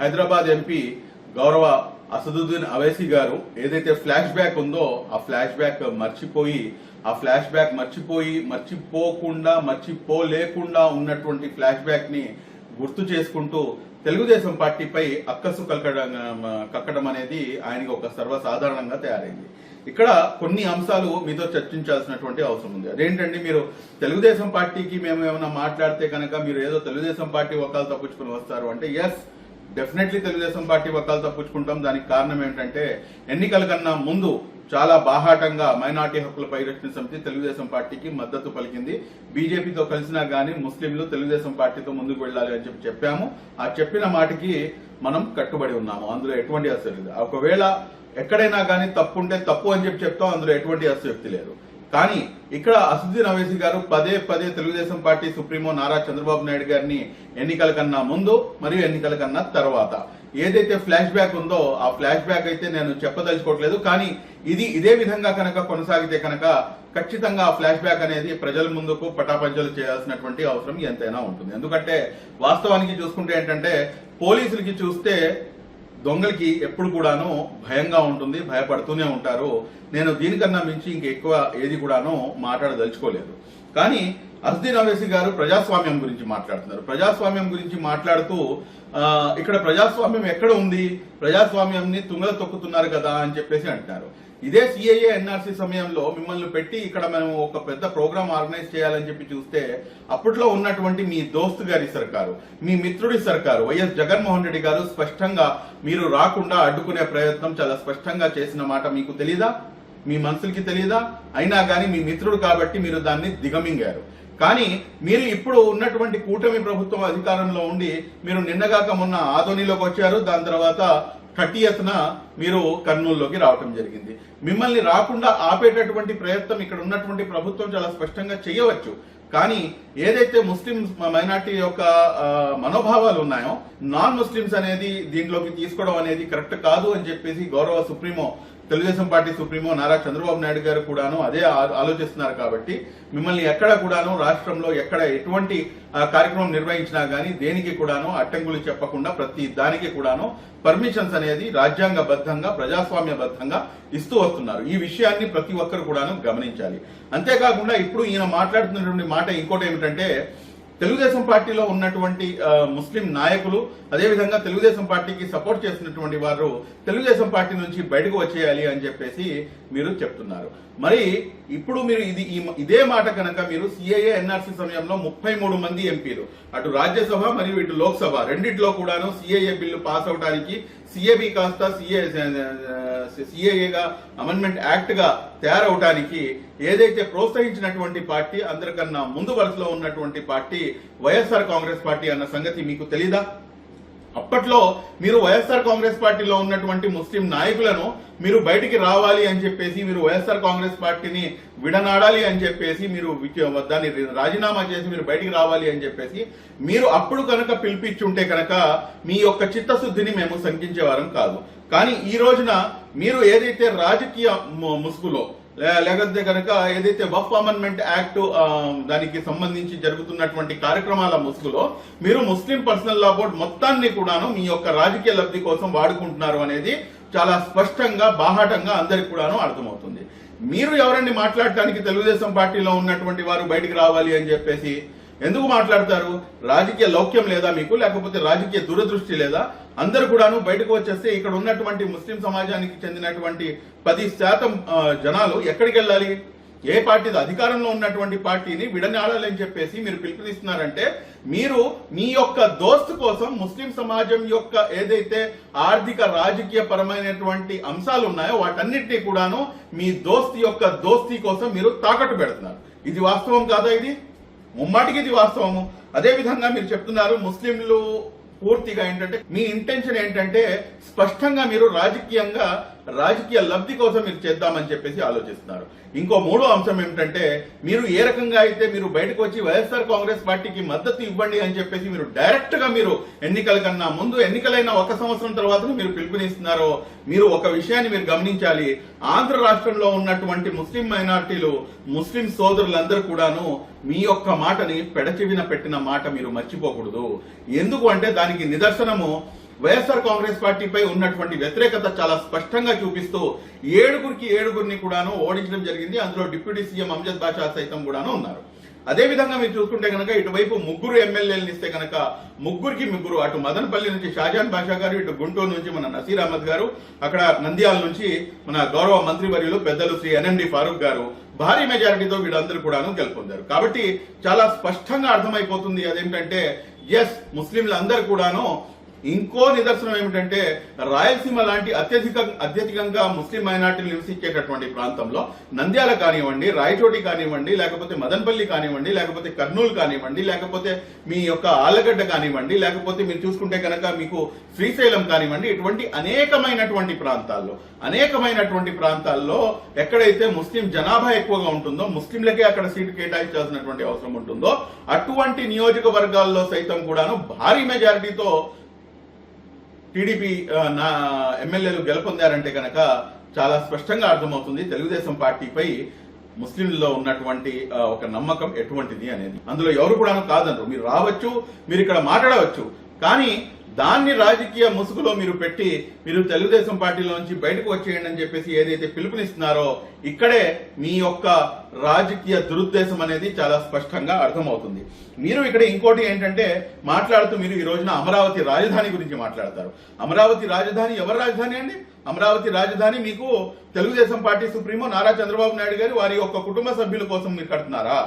Hyderabad MP గౌరవ అసదుద్దీన్ అవైసీ గారు ఏదైతే ఫ్లాష్ బ్యాక్ ఉందో ఆ ఫ్లాష్ బ్యాక్ మర్చిపోయి ఆ ఫ్లాష్ బ్యాక్ మర్చిపోయి మర్చిపోకుండా మర్చిపోలేకుండా ఉన్నటువంటి ఫ్లాష్ బ్యాక్ని గుర్తు చేసుకుంటూ తెలుగుదేశం పార్టీపై అక్కసు కలకడం కక్కడం అనేది ఆయనకి ఒక సర్వసాధారణంగా తయారైంది. ఇక్కడ కొన్ని అంశాలు మీతో చర్చించాల్సినటువంటి అవసరం ఉంది. అదేంటండి మీరు తెలుగుదేశం పార్టీకి మేము ఏమైనా మాట్లాడితే కనుక మీరు ఏదో తెలుగుదేశం పార్టీ ఒకళ్ళు తప్పించుకుని వస్తారు అంటే ఎస్ డెఫినెట్లీ తెలుగుదేశం పార్టీ ఒక్కలు తప్పించుకుంటాం. దానికి కారణం ఏంటంటే ఎన్నికల కన్నా ముందు చాలా బాహాటంగా మైనార్టీ హక్కుల పరిరక్షణ సమితి తెలుగుదేశం పార్టీకి మద్దతు పలికింది. బీజేపీతో కలిసినా గానీ ముస్లింలు తెలుగుదేశం పార్టీతో ముందుకు వెళ్ళాలి అని చెప్పి చెప్పాము. ఆ చెప్పిన మాటకి మనం కట్టుబడి ఉన్నాము. అందులో ఎటువంటి అసలు లేదు. ఒకవేళ ఎక్కడైనా కానీ తప్పు ఉంటే తప్పు అని చెప్పి చెప్తాం. అందులో ఎటువంటి అసక్తి లేదు. కానీ ఇక్కడ అసదుద్దీన్ అవైసీ గారు పదే పదే తెలుగుదేశం పార్టీ సుప్రీమో నారా చంద్రబాబు నాయుడు గారిని ఎన్నికల కన్నా ముందు మరియు ఎన్నికల కన్నా తర్వాత. ఏదైతే ఫ్లాష్ బ్యాక్ ఉందో ఆ ఫ్లాష్ బ్యాక్ అయితే నేను చెప్పదలుచుకోవట్లేదు. కానీ ఇది ఇదే విధంగా కనుక కొనసాగితే కనుక ఖచ్చితంగా ఆ ఫ్లాష్ బ్యాక్ అనేది ప్రజల ముందుకు పటాపంచలు చేయాల్సినటువంటి అవసరం ఎంతైనా ఉంటుంది. ఎందుకంటే వాస్తవానికి చూసుకుంటే ఏంటంటే పోలీసులకి చూస్తే దొంగలకి ఎప్పుడు కూడాను భయంగా ఉంటుంది భయపడుతూనే ఉంటారు. నేను దీనికన్నా మించి ఇంక ఎక్కువ ఏది కూడాను మాట్లాడదలుచుకోలేదు. కానీ అస్దీన్ అవేసి గారు ప్రజాస్వామ్యం గురించి మాట్లాడుతున్నారు. ప్రజాస్వామ్యం గురించి మాట్లాడుతూ ఇక్కడ ప్రజాస్వామ్యం ఎక్కడ ఉంది? ప్రజాస్వామ్యంని తుంగల తొక్కుతున్నారు కదా అని చెప్పేసి అంటున్నారు. ఇదే సిఐఏ ఎన్ఆర్సీ సమయంలో మిమ్మల్ని పెట్టి ఇక్కడ మేము ఒక పెద్ద ప్రోగ్రామ్ ఆర్గనైజ్ చేయాలని చెప్పి చూస్తే అప్పట్లో ఉన్నటువంటి మీ దోస్తు గారి సర్కారు మీ మిత్రుడి సర్కారు వైఎస్ జగన్మోహన్ రెడ్డి గారు స్పష్టంగా మీరు రాకుండా అడ్డుకునే ప్రయత్నం చాలా స్పష్టంగా చేసిన మాట మీకు తెలీదా? మీ మనసులకి తెలియదా అయినా కానీ మీ మిత్రుడు కాబట్టి మీరు దాన్ని దిగమింగారు. కానీ మీరు ఇప్పుడు ఉన్నటువంటి కూటమి ప్రభుత్వం అధికారంలో ఉండి మీరు నిన్నగాక మొన్న ఆధోనిలోకి వచ్చారు దాని తర్వాత కటియత్న మీరు కర్నూలులోకి రావటం జరిగింది. మిమ్మల్ని రాకుండా ఆపేటటువంటి ప్రయత్నం ఇక్కడ ఉన్నటువంటి ప్రభుత్వం చాలా స్పష్టంగా చేయవచ్చు కానీ ఏదైతే ముస్లిం మైనార్టీ యొక్క మనోభావాలు ఉన్నాయో నాన్ ముస్లిమ్స్ అనేది దీంట్లోకి తీసుకోవడం అనేది కరెక్ట్ కాదు అని చెప్పేసి గౌరవ supremo Telugu Desam party supremo Nara Chandrababu Naidu గారు కూడాను అదే ఆలోచిస్తున్నారు కాబట్టి మిమ్మల్ని ఎక్కడ కూడాను రాష్ట్రంలో ఎక్కడ ఎటువంటి కార్యక్రమం నిర్వహించినా గానీ దేనికి కూడాను అడ్డంకులు చెప్పకుండా ప్రతి దానికి కూడాను పర్మిషన్స్ అనేది రాజ్యాంగబద్ధంగా ప్రజాస్వామ్యబద్ధంగా ఇస్తూ వస్తున్నారు. ఈ విషయాన్ని ప్రతి ఒక్కరు కూడాను గమనించాలి. అంతేకాకుండా ఇప్పుడు ఈయన మాట్లాడుతున్నటువంటి మాట ఇంకోటి ఏమిటంటే తెలుగుదేశం పార్టీలో ఉన్నటువంటి ముస్లిం నాయకులు అదేవిధంగా తెలుగుదేశం పార్టీకి సపోర్ట్ చేస్తున్నటువంటి వారు తెలుగుదేశం పార్టీ నుంచి బయటకు వచ్చేయాలి అని చెప్పేసి మీరు చెప్తున్నారు. మరి ఇప్పుడు మీరు ఇది ఈ- ఇదే మాట కనుక మీరు సిఐఏ ఎన్ఆర్సీ సమయంలో ముప్పై మూడు మంది ఎంపీలు అటు రాజ్యసభ మరియు ఇటు లోక్సభ రెండిట్లో కూడాను సిఐఏ బిల్లు పాస్ అవడానికి సిఏబి కాస్త సిఏ సిఏఏగా అమెండ్మెంట్ యాక్ట్గా తయారవడానికి ఏదైతే ప్రోత్సహించినటువంటి పార్టీ అందరికన్నా ముందు వరుసలో ఉన్నటువంటి పార్టీ వైఎస్ఆర్ కాంగ్రెస్ పార్టీ అన్న సంగతి మీకు తెలీదా? అప్పట్లో మీరు వైఎస్ఆర్ కాంగ్రెస్ పార్టీలో ఉన్నటువంటి ముస్లిం నాయకులను మీరు బయటికి రావాలి అని చెప్పేసి మీరు వైఎస్ఆర్ కాంగ్రెస్ పార్టీని విడనాడాలి అని చెప్పేసి మీరు దాన్ని రాజీనామా చేసి మీరు బయటికి రావాలి అని చెప్పేసి మీరు అప్పుడు కనుక పిలిపించుంటే కనుక మీ యొక్క చిత్తశుద్ధిని మేము శంకించేవారం కాదు. కానీ ఈ రోజున మీరు ఏదైతే రాజకీయ ముసుగులో లే- లేకపోతే కనుక ఏదైతే వఫ్ అమెండ్మెంట్ యాక్ట్ దానికి సంబంధించి జరుగుతున్నటువంటి కార్యక్రమాల ముసుగులో మీరు ముస్లిం పర్సనల్ లా బోర్డు మొత్తాన్ని కూడాను మీ యొక్క రాజకీయ లబ్ధి కోసం వాడుకుంటున్నారు అనేది చాలా స్పష్టంగా బాహాటంగా అందరికి కూడాను అర్థమవుతుంది. మీరు ఎవరండి మాట్లాడటానికి తెలుగుదేశం పార్టీలో ఉన్నటువంటి వారు బయటికి రావాలి అని చెప్పేసి ఎందుకు మాట్లాడతారు? రాజకీయ లౌక్యం లేదా మీకు? లేకపోతే రాజకీయ దురదృష్టి లేదా? అందరు కూడాను బయటకు వచ్చేస్తే ఇక్కడ ఉన్నటువంటి ముస్లిం సమాజానికి చెందినటువంటి పది శాతం జనాలు ఎక్కడికి వెళ్ళాలి? ఏ పార్టీ అధికారంలో ఉన్నటువంటి పార్టీని విడనాడాలని చెప్పేసి మీరు పిలుపునిస్తున్నారంటే మీరు మీ యొక్క దోస్తు కోసం ముస్లిం సమాజం యొక్క ఏదైతే ఆర్థిక రాజకీయ పరమైనటువంటి అంశాలు ఉన్నాయో వాటన్నిటినీ కూడాను మీ దోస్తు యొక్క దోస్తీ కోసం మీరు తాకట్టు పెడుతున్నారు. ఇది వాస్తవం కాదా ఇది? ముమ్మాటికి ఇది వాస్తవము. అదే విధంగా మీరు చెప్తున్నారు ముస్లింలు పూర్తిగా ఏంటంటే మీ ఇంటెన్షన్ ఏంటంటే స్పష్టంగా మీరు రాజకీయంగా రాజకీయ లబ్ధి కోసం మీరు చేద్దామని చెప్పేసి ఆలోచిస్తున్నారు. ఇంకో మూడో అంశం ఏమిటంటే మీరు ఏ రకంగా అయితే మీరు బయటకు వచ్చి వైఎస్ఆర్ కాంగ్రెస్ పార్టీకి మద్దతు ఇవ్వండి అని చెప్పేసి మీరు డైరెక్ట్గా మీరు ఎన్నికల కన్నా ముందు ఎన్నికలైన ఒక సంవత్సరం తర్వాత మీరు పిలుపునిస్తున్నారో మీరు ఒక విషయాన్ని మీరు గమనించాలి. ఆంధ్ర రాష్ట్రంలో ఉన్నటువంటి ముస్లిం మైనార్టీలు ముస్లిం సోదరులందరూ కూడాను మీ యొక్క మాటని పెడచెవిన పెట్టిన మాట మీరు మర్చిపోకూడదు. ఎందుకు అంటే దానికి నిదర్శనము వైఎస్ఆర్ కాంగ్రెస్ పార్టీపై ఉన్నటువంటి వ్యతిరేకత చాలా స్పష్టంగా చూపిస్తూ ఏడుగురికి ఏడుగురిని కూడాను ఓడించడం జరిగింది. అందులో డిప్యూటీ సీఎం అమ్జద్ బాషా సైతం కూడాను ఉన్నారు. అదే విధంగా మీరు చూసుకుంటే కనుక ఇటువైపు ముగ్గురు ఎమ్మెల్యేలను ఇస్తే కనుక ముగ్గురికి ముగ్గురు అటు మదనపల్లి నుంచి షాజాన్ బాషా గారు ఇటు గుంటూరు నుంచి మన నసీర్ అహ్మద్ గారు అక్కడ నంద్యాల నుంచి మన గౌరవ మంత్రివర్యులు పెద్దలు శ్రీ ఎన్ఎండి ఫారూక్ గారు భారీ మెజారిటీతో వీళ్ళందరూ కూడాను గెలుపొందారు. కాబట్టి చాలా స్పష్టంగా అర్థమైపోతుంది అదేంటంటే ఎస్ ముస్లింలందరూ కూడాను ఇంకో నిదర్శనం ఏమిటంటే రాయలసీమ లాంటి అత్యధిక అత్యధికంగా ముస్లిం మైనార్టీలు నివసించేటటువంటి ప్రాంతంలో నంద్యాల కానివ్వండి రాయచోటి కానివ్వండి లేకపోతే మదనపల్లి కానివ్వండి లేకపోతే కర్నూలు కానివ్వండి లేకపోతే మీ యొక్క ఆలగడ్డ కానివ్వండి లేకపోతే మీరు చూసుకుంటే కనుక మీకు శ్రీశైలం కానివ్వండి ఇటువంటి అనేకమైనటువంటి ప్రాంతాల్లో అనేకమైనటువంటి ప్రాంతాల్లో ఎక్కడైతే ముస్లిం జనాభా ఎక్కువగా ఉంటుందో ముస్లింలకే అక్కడ సీటు కేటాయించాల్సినటువంటి అవసరం ఉంటుందో అటువంటి నియోజకవర్గాల్లో సైతం కూడాను భారీ మెజారిటీతో టీడీపీ నా ఎమ్మెల్యేలు గెలుపొందారంటే కనుక చాలా స్పష్టంగా అర్థమవుతుంది. తెలుగుదేశం పార్టీపై ముస్లింల్లో ఉన్నటువంటి ఒక నమ్మకం ఎటువంటిది అనేది. అందులో ఎవరు కూడా కాదనరు. మీరు రావచ్చు మీరు ఇక్కడ మాట్లాడవచ్చు. కానీ దాన్ని రాజకీయ ముసుగులో మీరు పెట్టి మీరు తెలుగుదేశం పార్టీలోంచి బయటకు వచ్చేయండి అని చెప్పేసి ఏదైతే పిలుపునిస్తున్నారో ఇక్కడే మీ యొక్క రాజకీయ దురుద్దేశం అనేది చాలా స్పష్టంగా అర్థమవుతుంది. మీరు ఇక్కడ ఇంకోటి ఏంటంటే మాట్లాడుతూ మీరు ఈ రోజున అమరావతి రాజధాని గురించి మాట్లాడతారు. అమరావతి రాజధాని ఎవరి రాజధాని అండి? అమరావతి రాజధాని మీకు తెలుగుదేశం పార్టీ సుప్రీమో నారా చంద్రబాబు నాయుడు గారు వారి యొక్క కుటుంబ సభ్యుల కోసం మీరు కడుతున్నారా?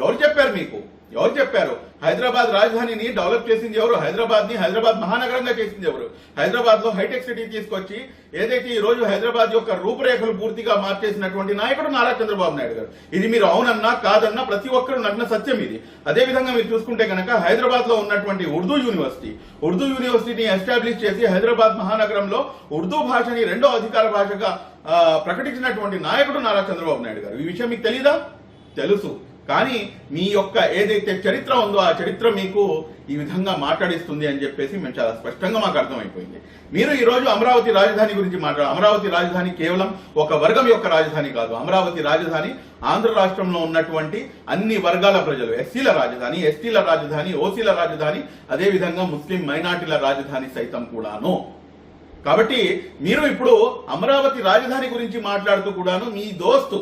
ఎవరు చెప్పారు మీకు? ఎవరు చెప్పారు? హైదరాబాద్ రాజధానిని డెవలప్ చేసింది ఎవరు? హైదరాబాద్ని హైదరాబాద్ మహానగరంగా చేసింది ఎవరు? హైదరాబాద్లో హైటెక్ సిటీ తీసుకొచ్చి ఏదైతే ఈ రోజు హైదరాబాద్ యొక్క రూపురేఖలు పూర్తిగా మార్చేసినటువంటి నాయకుడు నారా చంద్రబాబు నాయుడు గారు. ఇది మీరు అవునన్నా కాదన్నా ప్రతి ఒక్కరు నగ్న సత్యం ఇది. అదే విధంగా మీరు చూసుకుంటే కనుక హైదరాబాద్లో ఉన్నటువంటి ఉర్దూ యూనివర్సిటీ ఉర్దూ యూనివర్సిటీని ఎస్టాబ్లిష్ చేసి హైదరాబాద్ మహానగరంలో ఉర్దూ భాషని రెండో అధికార భాషగా ప్రకటించినటువంటి నాయకుడు నారా చంద్రబాబు నాయుడు గారు. ఈ విషయం మీకు తెలీదా? తెలుసు. కానీ మీ యొక్క ఏదైతే చరిత్ర ఉందో ఆ చరిత్ర మీకు ఈ విధంగా మాట్లాడిస్తుంది అని చెప్పేసి మేము చాలా స్పష్టంగా మాకు అర్థమైపోయింది. మీరు ఈ రోజు అమరావతి రాజధాని గురించి మాట్లాడారు అమరావతి రాజధాని కేవలం ఒక వర్గం యొక్క రాజధాని కాదు. అమరావతి రాజధాని ఆంధ్ర రాష్ట్రంలో ఉన్నటువంటి అన్ని వర్గాల ప్రజలు. ఎస్సీల రాజధాని ఎస్టీల రాజధాని ఓసీల రాజధాని అదే విధంగా ముస్లిం మైనార్టీల రాజధాని సైతం కూడాను. కాబట్టి మీరు ఇప్పుడు అమరావతి రాజధాని గురించి మాట్లాడుతూ కూడాను మీ దోస్తు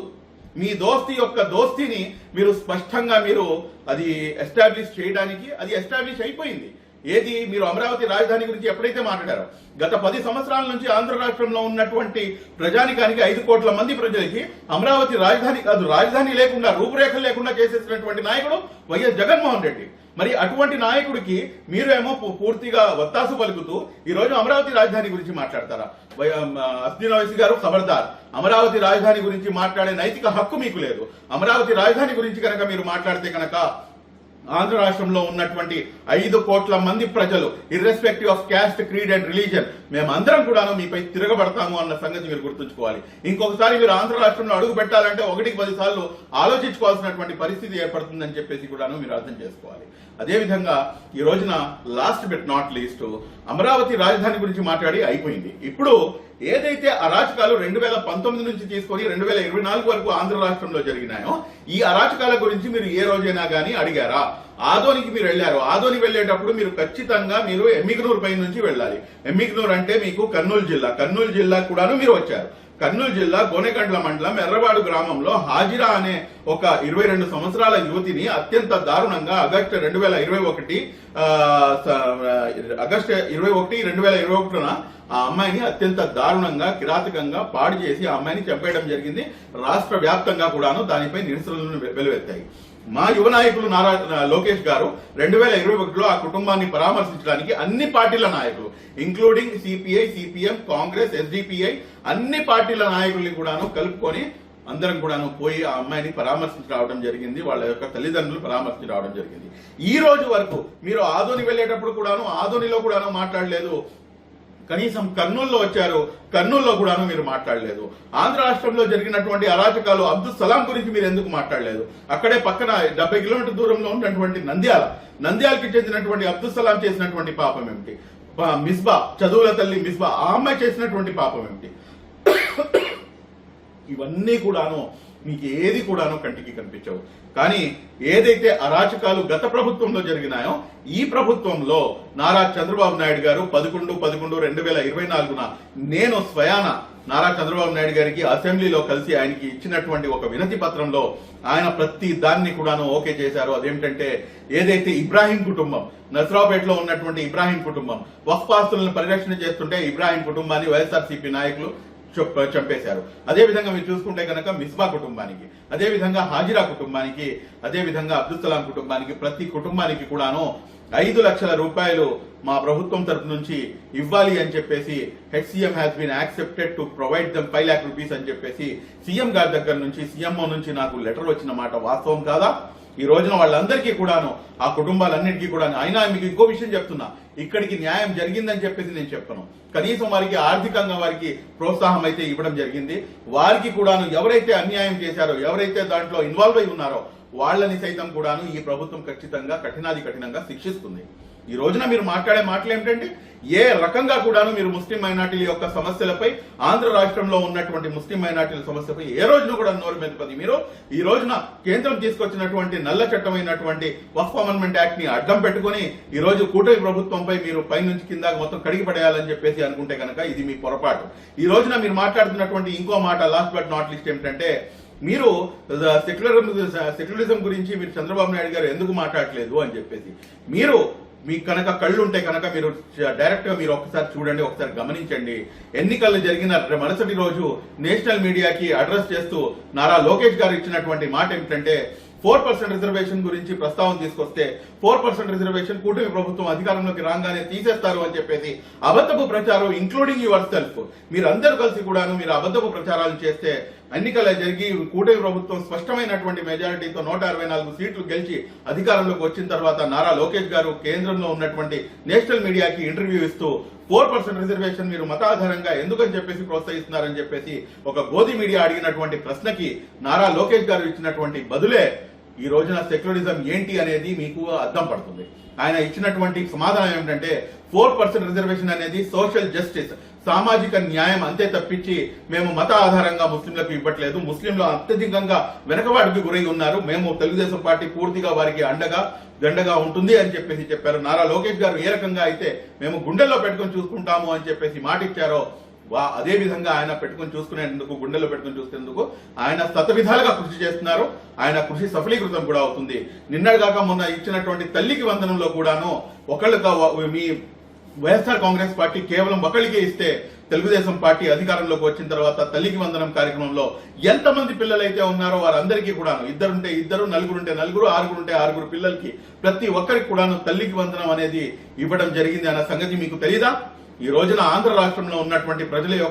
మీ దోస్తి యొక్క దోస్తిని మీరు స్పష్టంగా మీరు అది ఎస్టాబ్లిష్ చేయడానికి అది ఎస్టాబ్లిష్ అయిపోయింది. ఏది? మీరు అమరావతి రాజధాని గురించి ఎప్పుడైతే మాట్లాడారో. గత పది సంవత్సరాల నుంచి ఆంధ్ర రాష్ట్రంలో ఉన్నటువంటి ప్రజానికానికి ఐదు కోట్ల మంది ప్రజలకి అమరావతి రాజధాని కాదు రాజధాని లేకుండా రూపురేఖలు లేకుండా చేసేసినటువంటి నాయకుడు వైఎస్ జగన్మోహన్ రెడ్డి. మరి అటువంటి నాయకుడికి మీరేమో ఏమో పూర్తిగా వత్తాసు పలుకుతూ ఈ రోజు అమరావతి రాజధాని గురించి మాట్లాడతారా? వై- ఆ, అస్దిన్ గారు ఖబర్దార్. అమరావతి రాజధాని గురించి మాట్లాడే నైతిక హక్కు మీకు లేదు. అమరావతి రాజధాని గురించి కనుక మీరు మాట్లాడితే కనుక ఆంధ్ర రాష్ట్రంలో ఉన్నటువంటి ఐదు కోట్ల మంది ప్రజలు irrespective of caste creed and religion మేమందరం కూడాను మీపై తిరగబడతాము అన్న సంగతి మీరు గుర్తుంచుకోవాలి. ఇంకొకసారి మీరు ఆంధ్ర రాష్ట్రంలో అడుగు పెట్టాలంటే ఒకటికి పది సార్లు ఆలోచించుకోవాల్సినటువంటి పరిస్థితి ఏర్పడుతుందని చెప్పేసి కూడాను మీరు అర్థం చేసుకోవాలి. అదేవిధంగా ఈ రోజున last but not least Amaravati రాజధాని గురించి మాట్లాడి అయిపోయింది. ఇప్పుడు ఏదైతే అరాచకాలు రెండు వేల పంతొమ్మిది నుంచి తీసుకొని రెండు వేల ఇరవై నాలుగు వరకు ఆంధ్ర రాష్ట్రంలో జరిగినాయో ఈ అరాచకాల గురించి మీరు ఏ రోజైనా గానీ అడిగారా? ఆదోనికి మీరు వెళ్ళారు. ఆదోని వెళ్ళేటప్పుడు మీరు ఖచ్చితంగా మీరు ఎమ్మిగ్నూర్ పై నుంచి వెళ్ళాలి. ఎమ్మిగ్నూర్ అంటే మీకు కర్నూలు జిల్లా. కర్నూలు జిల్లా కూడాను మీరు వచ్చారు. కర్నూలు జిల్లా గోనెగండ్ల మండలం ఎర్రవాడు గ్రామంలో హాజిరా అనే ఒక ఇరవై రెండు సంవత్సరాల యువతిని అత్యంత దారుణంగా ఆగస్టు రెండు వేల ఇరవై ఒకటి ఆగస్టు ఇరవై ఒకటి రెండు వేల ఇరవై ఒకటిన ఆ అమ్మాయిని అత్యంత దారుణంగా కిరాతకంగా పాడు చేసి ఆ అమ్మాయిని చంపేయడం జరిగింది. రాష్ట్ర వ్యాప్తంగా కూడాను దానిపై నిరసనలను వెలువెత్తాయి. మా యువ నాయకులు నారా లోకేష్ గారు రెండు వేల ఇరవై ఒకటిలో ఆ కుటుంబాన్ని పరామర్శించడానికి అన్ని పార్టీల నాయకులు including CPI CPM Congress SDPI అన్ని పార్టీల నాయకుల్ని కూడాను కలుపుకొని అందరం కూడాను పోయి ఆ అమ్మాయిని పరామర్శించి రావడం జరిగింది వాళ్ళ యొక్క తల్లిదండ్రులు పరామర్శించి రావడం జరిగింది. ఈ రోజు వరకు మీరు ఆదోని వెళ్ళేటప్పుడు కూడాను ఆదోనిలో కూడాను మాట్లాడలేదు. కనీసం కర్నూలులో వచ్చారు. కర్నూలులో కూడాను మీరు మాట్లాడలేదు. ఆంధ్ర రాష్ట్రంలో జరిగినటువంటి అరాచకాలు అబ్దుల్ సలాం గురించి మీరు ఎందుకు మాట్లాడలేదు? అక్కడే పక్కన డెబ్బై కిలోమీటర్ దూరంలో ఉన్నటువంటి నంద్యాల. నంద్యాలకి చెందినటువంటి అబ్దుల్ సలాం చేసినటువంటి పాపం ఏమిటి? మిస్బా చదువుల తల్లి మిస్బా ఆ అమ్మాయి చేసినటువంటి పాపం ఏమిటి? ఇవన్నీ కూడాను మీకు ఏది కూడాను కంటికి కనిపించవు. కానీ ఏదైతే అరాచకాలు గత ప్రభుత్వంలో జరిగినాయో ఈ ప్రభుత్వంలో నారా చంద్రబాబు నాయుడు గారు పదకొండు పదకొండు రెండు వేల ఇరవై నాలుగున నేను స్వయాన నారా చంద్రబాబు నాయుడు గారికి అసెంబ్లీలో కలిసి ఆయనకి ఇచ్చినటువంటి ఒక వినతి పత్రంలో ఆయన ప్రతి దాన్ని కూడాను ఓకే చేశారు. అదేమిటంటే ఏదైతే ఇబ్రాహీం కుటుంబం నసరాపేటలో ఉన్నటువంటి ఇబ్రాహీం కుటుంబం వక్ఫ్ ఆస్తులను పరిరక్షణ చేస్తుంటే ఇబ్రాహీం కుటుంబాన్ని వైఎస్ఆర్సీపీ నాయకులు చంపేశారు. అదే విధంగా మీరు చూసుకుంటే కనుక మిస్బా కుటుంబానికి అదేవిధంగా హాజిరా కుటుంబానికి అదే విధంగా అబ్దుల్ సలాం కుటుంబానికి ప్రతి కుటుంబానికి కూడాను ఐదు లక్షల రూపాయలు మా ప్రభుత్వం తరపు నుంచి ఇవ్వాలి అని చెప్పేసి HCM has been accepted to provide them five lakh rupees అని చెప్పేసి సీఎం గారి దగ్గర నుంచి సీఎంఓ నుంచి నాకు లెటర్ వచ్చిన మాట వాస్తవం కాదా? ఈ రోజున వాళ్ళందరికీ కూడాను ఆ కుటుంబాలన్నిటికీ కూడా అయినా మీకు ఇంకో విషయం చెప్తున్నా. ఇక్కడికి న్యాయం జరిగిందని చెప్పేసి నేను చెప్పను. కనీసం వారికి ఆర్థికంగా వారికి ప్రోత్సాహం అయితే ఇవ్వడం జరిగింది. వారికి కూడాను ఎవరైతే అన్యాయం చేశారో ఎవరైతే దాంట్లో ఇన్వాల్వ్ అయి ఉన్నారో వాళ్ళని సైతం కూడాను ఈ ప్రభుత్వం ఖచ్చితంగా కఠినాది కఠినంగా శిక్షిస్తుంది. ఈ రోజున మీరు మాట్లాడే మాటలు ఏమిటంటే ఏ రకంగా కూడాను మీరు ముస్లిం మైనార్టీల యొక్క సమస్యలపై ఆంధ్ర రాష్ట్రంలో ఉన్నటువంటి ముస్లిం మైనార్టీల సమస్యపై ఏ రోజున కూడా నోరు మెదపది మీరు ఈ రోజున కేంద్రం తీసుకొచ్చినటువంటి నల్ల చట్టమైనటువంటి వఫ్ అమెండ్మెంట్ యాక్ట్ని అడ్డం పెట్టుకుని ఈ రోజు కూటమి ప్రభుత్వంపై మీరు పైనుంచి కింద మొత్తం కడిగి పడేయాలని చెప్పేసి అనుకుంటే కనుక ఇది మీ పొరపాటు ఈ రోజున మీరు మాట్లాడుతున్నటువంటి ఇంకో మాట లాస్ట్ బట్ నాట్ లిస్ట్ ఏమిటంటే మీరు సెక్యులరిజం సెక్యులరిజం గురించి మీరు చంద్రబాబు నాయుడు గారు ఎందుకు మాట్లాడలేదు అని చెప్పేసి మీరు మీకు కనుక కళ్ళు ఉంటే కనుక మీరు డైరెక్ట్గా మీరు ఒకసారి చూడండి ఒకసారి గమనించండి. ఎన్నికలు జరిగిన మరుసటి రోజు నేషనల్ మీడియాకి అడ్రస్ చేస్తూ నారా లోకేష్ గారు ఇచ్చినటువంటి మాట ఏమిటంటే ఫోర్ పర్సెంట్ రిజర్వేషన్ గురించి ప్రస్తావన తీసుకొస్తే ఫోర్ పర్సెంట్ రిజర్వేషన్ కూటమి ప్రభుత్వం అధికారంలోకి రాగానే తీసేస్తారు అని చెప్పేసి అబద్ధపు ప్రచారం ఇంక్లూడింగ్ యువర్ సెల్ఫ్. మీరందరూ కలిసి కూడాను మీరు అబద్ధపు ప్రచారాలు చేస్తే ఎన్నికలు జరిగి కూటమి ప్రభుత్వం స్పష్టమైనటువంటి మెజారిటీతో నూట అరవై నాలుగు సీట్లు గెలిచి అధికారంలోకి వచ్చిన తర్వాత నారా లోకేష్ గారు కేంద్రంలో ఉన్నటువంటి నేషనల్ మీడియాకి ఇంటర్వ్యూ ఇస్తూ ఫోర్ పర్సెంట్ రిజర్వేషన్ మీరు మతాధారంగా ఎందుకని చెప్పేసి ప్రోత్సహిస్తున్నారని చెప్పేసి ఒక గోధి మీడియా అడిగినటువంటి ప్రశ్నకి నారా లోకేష్ గారు ఇచ్చినటువంటి బదులే ఈ రోజున సెక్యులరిజం ఏంటి అనేది మీకు అర్థం పడుతుంది. ఆయన ఇచ్చినటువంటి సమాధానం ఏమిటంటే ఫోర్ పర్సెంట్ రిజర్వేషన్ అనేది సోషల్ జస్టిస్ సామాజిక న్యాయం అంతే తప్పించి మేము మత ఆధారంగా ముస్లింలకు ఇవ్వట్లేదు. ముస్లింలు అత్యధికంగా వెనకబాటుకి గురై ఉన్నారు. మేము తెలుగుదేశం పార్టీ పూర్తిగా వారికి అండగా గండగా ఉంటుంది అని చెప్పేసి చెప్పారు. నారా లోకేష్ గారు ఏ రకంగా అయితే మేము గుండెల్లో పెట్టుకొని చూసుకుంటాము అని చెప్పేసి మాట ఇచ్చారో అదే విధంగా ఆయన పెట్టుకొని చూసుకునేందుకు గుండెల్లో పెట్టుకొని చూసేందుకు ఆయన శతవిధాలుగా కృషి చేస్తున్నారు. ఆయన కృషి సఫలీకృతం కూడా అవుతుంది. నిన్నటిదాకా మొన్న ఇచ్చినటువంటి తల్లికి వందనంలో కూడాను ఒకళ్ళు మీ వైఎస్ఆర్ కాంగ్రెస్ పార్టీ కేవలం ఒకళ్ళకే ఇస్తే తెలుగుదేశం పార్టీ అధికారంలోకి వచ్చిన తర్వాత తల్లికి వందనం కార్యక్రమంలో ఎంతమంది పిల్లలైతే ఉన్నారో వారందరికీ కూడాను ఇద్దరుంటే ఇద్దరు నలుగురుంటే నలుగురు ఆరుగురుంటే ఆరుగురు పిల్లలకి ప్రతి ఒక్కరికి కూడాను తల్లికి వందనం అనేది ఇవ్వడం జరిగింది అన్న సంగతి మీకు తెలీదా? ఈ రోజున ఆంధ్ర రాష్ట్రంలో ఉన్నటువంటి ప్రజల యొక్క